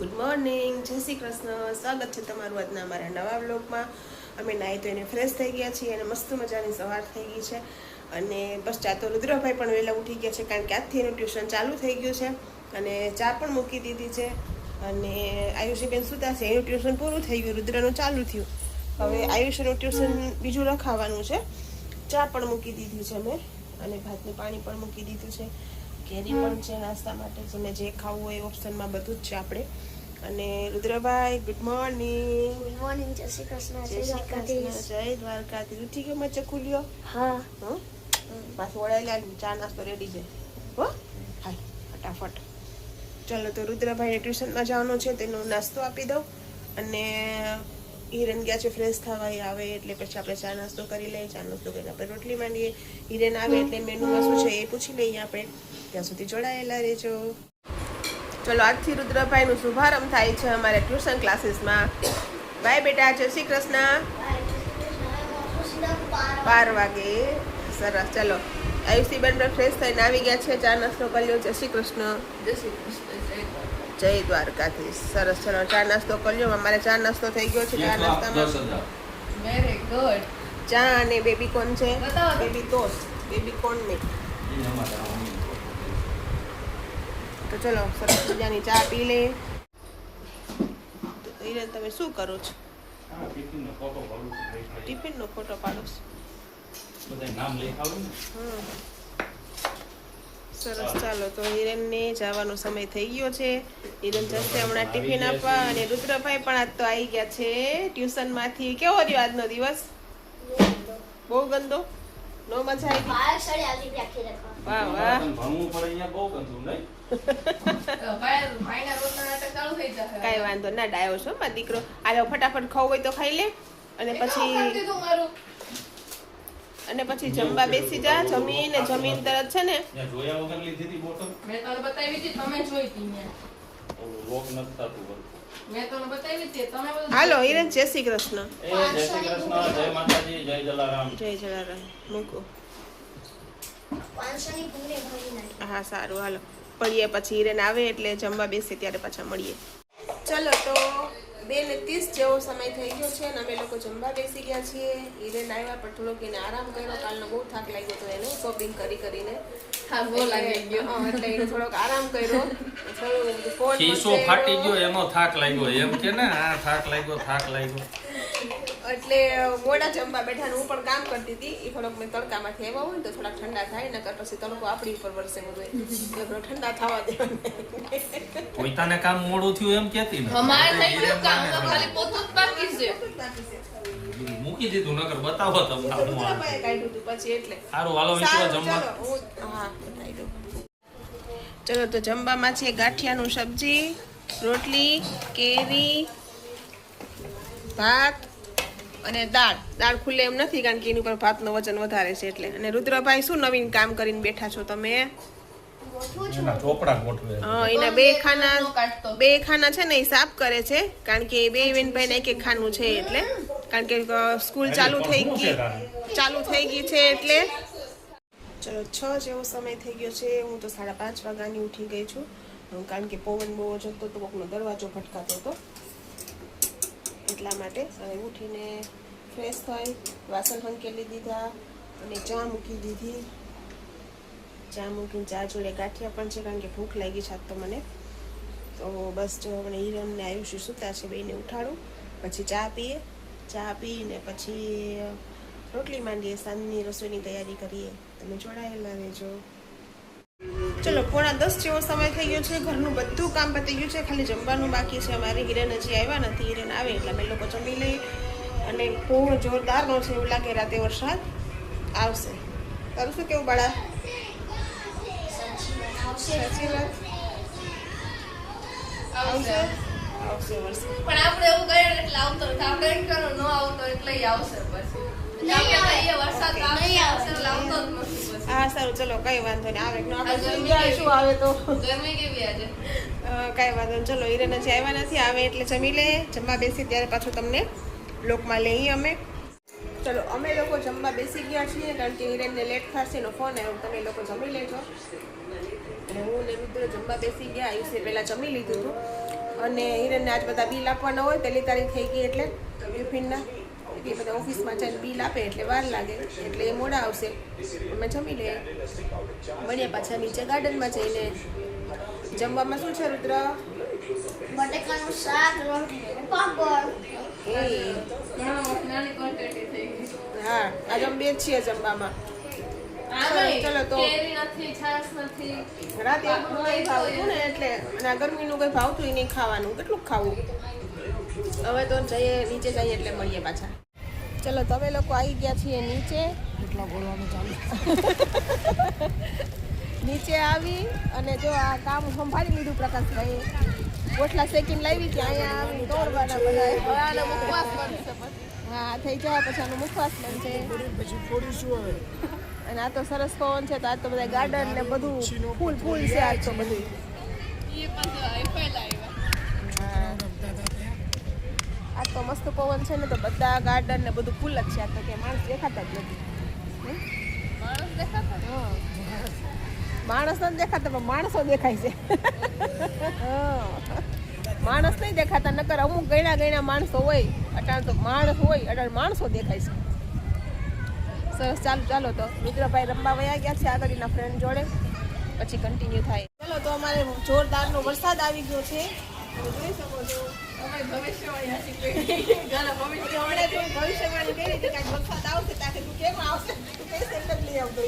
Good morning જય શ્રી કૃષ્ણ. સ્વાગત છે તમારું આજના અમારા નવા બ્લોગમાં અમે નાહી ધોઈને ફ્રેશ થઈ ગયા છીએ અને મસ્ત મજાની સવાર થઈ ગઈ છે. અને બસ ચા તો રુદ્રભાઈ પણ વહેલા ઉઠી ગયા છે કારણ કે આજથી એનું ટ્યુશન ચાલુ થઈ ગયું છે. અને ચા પણ મૂકી દીધી છે. અને આયુષીબેન સુતા છે. એનું ટ્યુશન પૂરું થઈ ગયું. રુદ્રનું ચાલુ થયું. હવે આયુષનું ટ્યુશન બીજું લખાવાનું છે. ચા પણ મૂકી દીધી છે મેં અને ભાતનું પાણી પણ મૂકી દીધું છે. કેરી પણ છે નાસ્તા માટે. તમે જે ખાવું હોય એ ઓપ્શનમાં બધું જ છે આપણે. અને Rudrabhai good morning good morning જય શ્રી કૃષ્ણ જય શ્રી કૃષ્ણ જય દ્વારકાથી ઉઠી ગયો મચ્છર ખુલ્યો? હા. હં? પાછું વળાયેલા ચા નાસ્તો રેડી છે. હો? હાલ ફટાફટ. ચાલો તો રુદ્રભાઈને ટ્યુશનમાં જવાનું છે તેનો નાસ્તો આપી દઉં. અને હિરેન ગયા છે ફ્રેશ થવા આવે એટલે પછી આપણે ચા નાસ્તો કરી લઈએ. ચા નાસ્તો કરીને આપણે રોટલી માંડીએ. હિરેન આવે એટલે મેનુમાં શું છે એ પૂછી લઈએ આપણે. ત્યાં સુધી જોડાયેલા રહેજો. ચલો આજથી રુદ્રભાઈનું શુભારંભ થાય છે અમારે ટ્યુશન ક્લાસીસમાં. બાય બેટા જય શ્રી કૃષ્ણ. બાર વાગે. સરસ ચલો. આયુષી બેન ફ્રેશ થઈને આવી ગયા છે ચા નાસ્તો કર્યો જય શ્રી કૃષ્ણ. જય શ્રી કૃષ્ણ જય દ્વારકાથી દ્વારકાધીશ. સરસ ચલો ચા નાસ્તો કર્યો અમારે ચા નાસ્તો થઈ ગયો છે ચા નાસ્તામાં વેરી ગુડ ચા અને બેબી કોન છે? બેબી ટોસ બેબી કોન નહીં તો ચલો સરસ મજાની ચા પી લે તો હિરેન તમે શું કરો છો? ટિફિનનો ફોટો પાડો છો હમ. સરસ ચાલો તો હિરેનને જવાનો સમય થઈ ગયો છે. હિરેન જશે હમણાં ટિફિન આપવા અને રુદ્રભાઈ પણ આજ તો આવી ગયા છે ટ્યુશનમાંથી. કેવો રહ્યો આજનો દિવસ? બહુ ગંદો? નો મજા આવી? વાહ વાહ. ભાઈના રોજના નાટક ચાલુ થઈ જશે કાંઈ વાંધો ના ડાયો છો મારો દીકરો. આલો ફટાફટ ખાવું હોય તો ખાઈ લે. અને પછી અને પછી જમવા બેસી જા જમીન જમીન તરત છે ને. મેં બતાવી હતી તમે જોઈ હતી હાલો હિરેન જય શ્રી કૃષ્ણ. જય જલારામ. જય જલારામ. મૂકો. હા સારું હાલો. પડીએ પછી હિરેન આવે એટલે જમવા બેસે ત્યારે પાછા મળીએ. ચલો તો બે ને ત્રીસ જેવો સમય થઈ ગયો છે અને અમે લોકો જમવા બેસી ગયા છીએ. હિરેન આવ્યા પણ થોડોક એને આરામ કર્યો. કાલનો બહુ થાક લાગ્યો હતો એને શોપિંગ કરી કરીને. હા લાગી ગયો. એટલે એને થોડોક આરામ કર્યો. થોડું ફોન ફાટી ગયો એનો થાક લાગ્યો. એમ કે ને આ થાક લાગ્યો થાક લાગ્યો. એટલે મોડા જમવા બેઠા ને હું પણ કામ કરતી હતી. એ થોડોક મેં તડકામાંથી આવ્યા હોય ને તો થોડાક ઠંડા થાય નકર પછી તડકો આપણી ઉપર વરસે બધું. એટલે થોડો ઠંડા થવા દેવાના. પોતાને કામ મોડું થયું એમ કેતી ને? અમારે થઈ ગયું કામ તો ખાલી પોતું જ બાકી છે. મૂકી દીધું નકર બતાવો તમને. કાઢ્યું હતું પછી એટલે. સારું હાલો મિત્રો જમવા. હા, બતાવી દઉં. ચલો તો જમવામાં છે ગાંઠિયાનું સબ્જી રોટલી કેરી ભાત અને દાળ. દાળ ખુલ્લે એમ નથી કારણ કે એની ઉપર ભાતનું વજન વધારે છે એટલે. અને રુદ્રભાઈ શું નવીન કામ કરીને બેઠા છો તમે? હા, એના બે ખાના બે ખાના છે ને એ સાફ કરે છે. કારણ કે બે બેનભાઈને એક એક ખાનું છે એટલે. કારણ કે સ્કૂલ ચાલુ થઈ ગઈ. ચાલુ થઈ ગઈ છે એટલે. ચલો છ જેવો સમય થઈ ગયો છે. હું તો સાડા પાંચ વાગ્યાની ઉઠી ગઈ છું. કારણ કે પવન બહુ જ હતો તો કોકનો દરવાજો ભટકાતો હતો. એટલા માટે હવે ઉઠીને ફ્રેશ થઈ, વાસણ હંકેલી દીધા અને ચા મૂકી દીધી. ચા મૂકીને ચા જોડે ગાંઠિયા પણ છે, કારણ કે ભૂખ લાગી છે તો મને. તો બસ જો આપણે હિરણ ને આયુષી સૂતા છે બેને ઉઠાડું, પછી ચા પીએ. ચા પીને પછી રોટલી માંડીએ, સાંજની રસોઈની તૈયારી કરીએ. તમે જોડાયેલા રહેજો. ચલો પોણા દસ જેવો સમય થઈ ગયો છે. ઘરનું બધું કામ પતી ગયું છે. ખાલી જમવાનું બાકી છે. અમારે હિરેન હજી આવ્યા નથી. હિરેન આવે એટલે અમે લોકો જમી લઈએ. અને બહુ જોરદારનો છે એવું લાગે રાતે વરસાદ. આવશે. તારું શું કેવું બાળા? સાચી વાત. આવશે. આવશે. વરસાદ. પણ આપણે એવું કહીએ એટલે આવતો આપણે કરો ન આવતો એટલે આવશે પછી આપણે. હા સારું. ચલો કઈ વાંધો નહીં. આવે. કે ન આવે આ તો ગરમી જોઈ કેવી? શું આવે તો. ગરમી કેવી આજે? અ, વાંધો નહીં. ચલો હિરેન હજી આવ્યા નથી. આવે એટલે જમી લે. જમવા બેસી ત્યારે પાછું તમને લોકમાં લઈએ અમે. ચલો અમે લોકો જમવા બેસી ગયા છીએ કારણ કે હિરેનને લેટ થશે એનો ફોન આવ્યો. તમે લોકો જમી લેજો. અને હું ને રુદ્ર જમવા બેસી ગયા. આયુષે પહેલાં જમી લીધું હતું. અને હિરણને આજ બધા બિલ આપવાના હોય. પહેલી તારીખ થઈ ગઈ એટલે ટિફિનના એ બધા ઓફિસમાં જઈને બિલ આપે એટલે વાર લાગે એટલે એ મોડા આવશે. અમે જમી લઈએ. મળીએ પાછા નીચે ગાર્ડનમાં જઈને. જમવામાં શું છે રુદ્ર? બટેકાનું શાક. હા આજે અમે બે છીએ જમવામાં. ચલો, તો. રાતે આપણું કંઈ ભાવતું ને એટલે અને ગરમીનું કંઈ ભાવતું નહીં ખાવાનું. કેટલું ખાવું? હવે તો જઈએ નીચે જઈએ એટલે મળીએ પાછા. ચલો તમે લોકો આવી ગયા છીએ નીચે. નીચે આવી અને જો આ કામ સંભાળી લીધું પ્રકાશભાઈ ગોઠલા શેકીને લાવી ત્યાં અહીંયા આવી તોડવાના બધા. મુખવાસ બનશે હા થઈ જાય પછી આનું મુખવાસ બનશે. અને આ તો સરસ પવન છે તો આ તો બધા ગાર્ડન ને બધું ફૂલ ફૂલ છે આ તો બધું હા. આજ તો મસ્ત પવન છે ને તો બધા ગાર્ડન ને બધું ફૂલ જ છે. આ તો કે માણસ દેખાતા જ નથી. માણસ નથી. દેખાતા પણ માણસો દેખાય છે. માણસ નહીં દેખાતા નકર અમુક ગણા ગણ્યા માણસો હોય અટાણ તો માણસ હોય અટાણ માણસો દેખાય છે. સરસ ચાલો ચાલો તો. મિત્રભાઈ રમવા વયા ગયા છે આગળના ફ્રેન્ડ જોડે. પછી કન્ટિન્યુ થાય. ચાલો તો અમારે જોરદારનો વરસાદ આવી ગયો છે. તમે જોઈ શકો છો અમે ભવિષ્યવાણી હાચી કરી. ઘણા ભવિષ્ય તો ભવિષ્યવાણી કરી હતી કે વરસાદ આવશે ત્યાંથી તું કેમ આવશે તું કઈ સેન્ટર લઈ આવતો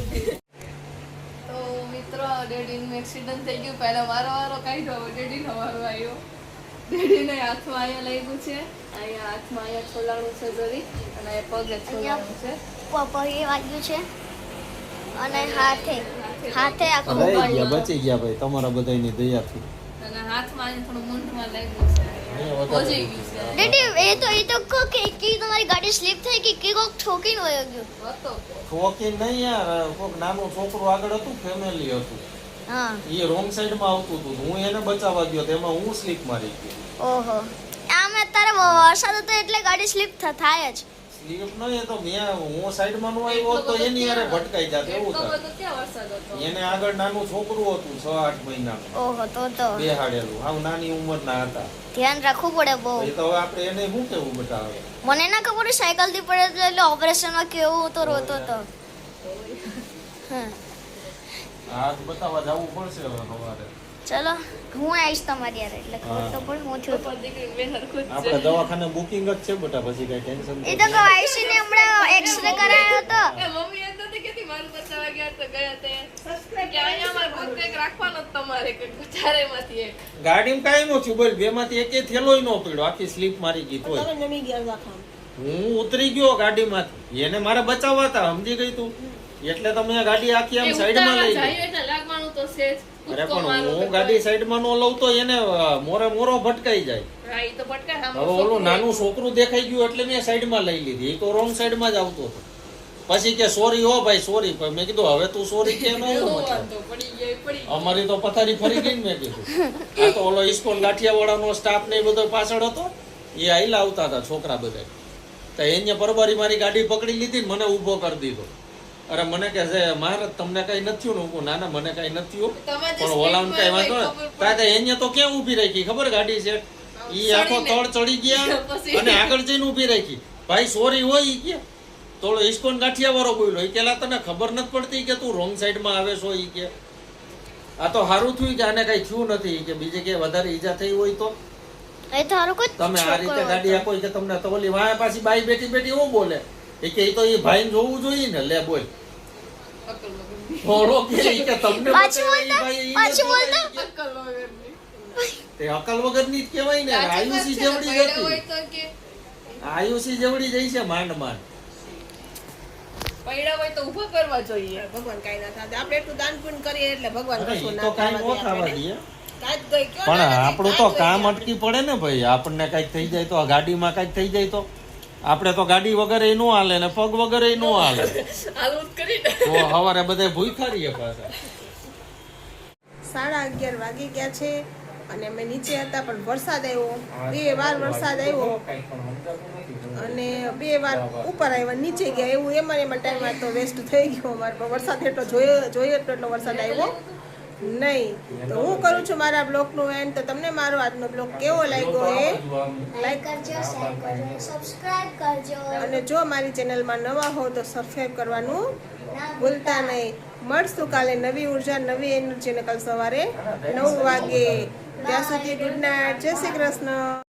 તો મિત્રો ડેડીનું એક્સિડન્ટ થઈ ગયું. પહેલા મારો વારો કાઢ્યો ડેડીનો વારો આવ્યો. ડેડીને હાથમાં અહીંયા લાગ્યું છે. અહીંયા હાથમાં અહીંયા છોલાણું છે જરી અને અહીંયા પગે છોલાણું છે. પપૈયે વાગ્યું છે અને હાથે. હાથે. આખું. બચી ગયા ભાઈ. તમારા બધાની દયાથી. દીદી એ તો એ તો કહો કે કે તમારી ગાડી સ્લીપ થઈ ગઈ કે કોક ઠોકીને વયો ગયો. ઠોકી નહીં યાર કોઈક નાનું છોકરું આગળ હતું ફેમિલી હતું. હા. એ રોંગ સાઈડમાં આવતું હતું. હું એને બચાવવા ગયો તેમાં હું સ્લીપ મારી ગયો. ઓહો. આમ અત્યારે વરસાદ હતો એટલે ગાડી સ્લીપ થાય જ. સ્લીપ નહીં તો મેં હું સાઈડમાં નો આવ્યો તો એની હારે ભટકાઈ જાત એવું થાય. હતો. એને આગળ નાનું છોકરું હતું છ આઠ મહિનાનું. ઓહો તો તો. બેહાડેલું. હાવ નાની ઉંમરના હતા. ધ્યાન રાખવું પડે બહુ. એ તો આપણે એને શું કેવું બતાવે મને ના ખબર સાયકલથી પડે એટલે ઓપરેશનમાં કેવું તો રોતો તો. હા. હાથ બતાવવા જવું પડશે હવે સવારે. ચલો હું આવીશ તમારી યાર એટલે ખબર તો પણ હું છું. આપણે દવાખાને બુકિંગ જ છે બેટા પછી કઈ ટેન્શન એ તો કહું આયુષી ને હમણાં એક્સરે કરાયો હતો. એ મમ્મી એમ નથી કેતી મારું બતાવા ગયા તો ગયા તે. કે અહીંયા અમારે ભૂત કંઈક રાખવાનો તમારે કે ચારેયમાંથી એક. ગાડીમાં કાઈ નો થયું બોલ બે માંથી એકે થેલોય નો પડ્યો. આખી સ્લીપ મારી ગઈ તોય. તમે નમી ગયા હતા હું ઉતરી ગયો ગાડીમાંથી. એને મારે બચાવવા હતા સમજી ગઈ તું? એટલે તમે આ ગાડી આખી આમ સાઈડમાં લઈ ગઈ જાય એટલે લાગવાનું તો છે અરે પણ હું ગાડી સાઈડમાં નો લઉં તો એને મોરે મોરો ભટકાઈ જાય. તો હવે ઓલું નાનું છોકરું દેખાઈ ગયું એટલે મેં સાઈડમાં લઈ લીધી. એ તો રોંગ સાઈડમાં જ આવતો હતો. પછી કે સોરી હો ભાઈ સોરી મેં કીધું હવે તું સોરી કે ન. અમારી તો પથારી ફરી ગઈ ને મેં કીધું. આ તો ઓલો ઇસ્કોન ગાંઠિયાવાળાનો સ્ટાફ ને એ બધો પાછળ હતો. એ આઈલા આવતા હતા છોકરા બધા તો એને પરબારી મારી ગાડી પકડી લીધી ને મને ઊભો કરી દીધો. અરે મને કે છે મારે તમને કઈ નથી હું કહું, ના ના મને કઈ નથી પણ ઓલાને કઈ વાંધો ને એને તો કેમ ઊભી રાખી? ખબર ગાડી છે? ઈ આખો તળ ચડી ગયા અને આગળ જઈને ઊભી રાખી. ભાઈ સોરી હોય ઈ કે. તોલો ઇસ્કોન ગાંઠિયા વાળો બોલ્યો. ઈ કેલા તને ખબર નથી પડતી કે તું રોંગ સાઈડમાં આવે છો ઈ કે? આ તો સારું થયું કે આને કઈ થયું નથી કે? બીજે કે વધારે ઈજા થઈ હોય તો? એ તમે આ રીતે ગાડી આપો કે તમને તો ઓલી વાંહે પાછી બાઈ બેઠી બેઠી એવું બોલે? એ કે તો એ ભાઈને જોવું જોઈએ ને લે બોલ. થોડો કે કે તમને પાછું બોલતો. તે અકલ વગરની જ કહેવાય ને આયુષી જેવડી જ પડ્યા હતી. હોય તો કે આયુષી જેવડી જઈ છે માંડ માંડ. હોય તો ઊભા કરવા જોઈએ ભગવાન કાંઈ ના થાય આપણે એટલું દાન પુણ્ય કરીએ એટલે ભગવાન કશું ના નો પણ આપણું તો કામ અટકી પડે ને ભાઈ. આપણને કંઈક થઈ જાય તો ગાડીમાં કંઈક થઈ જાય તો. આપણે તો ગાડી વગર નો હાલે ને પગ વગર નો હાલે. તો હવારે બધે ભૂખા રહીએ પાછા. સાડા અગિયાર વાગી ગયા છે અને અમે નીચે હતા પણ વરસાદ આવ્યો. બે વાર વરસાદ આવ્યો. અને બે વાર ઉપર આવ્યા નીચે ગયા. એવું એમાં એમાં ટાઈમ તો વેસ્ટ થઈ ગયો અમારે. પણ વરસાદ એટલો જોયો જોયો એટલો એટલો વરસાદ આવ્યો. નહીં. તો હું કરું છું મારા બ્લોગનું એન્ડ તો તમને મારો આજનો બ્લોગ કેવો લાગ્યો એ લાઈક કરજો શેર કરજો સબસ્ક્રાઇબ કરજો. અને જો મારી ચેનલમાં નવા હો તો સબસ્ક્રાઇબ કરવાનું ભૂલતા નહીં. મળશું કાલે નવી ઊર્જા નવી એનર્જી ને કાલ સવારે નવ વાગે. ત્યાં સુધી ગુડ નાઇટ જય શ્રી કૃષ્ણ.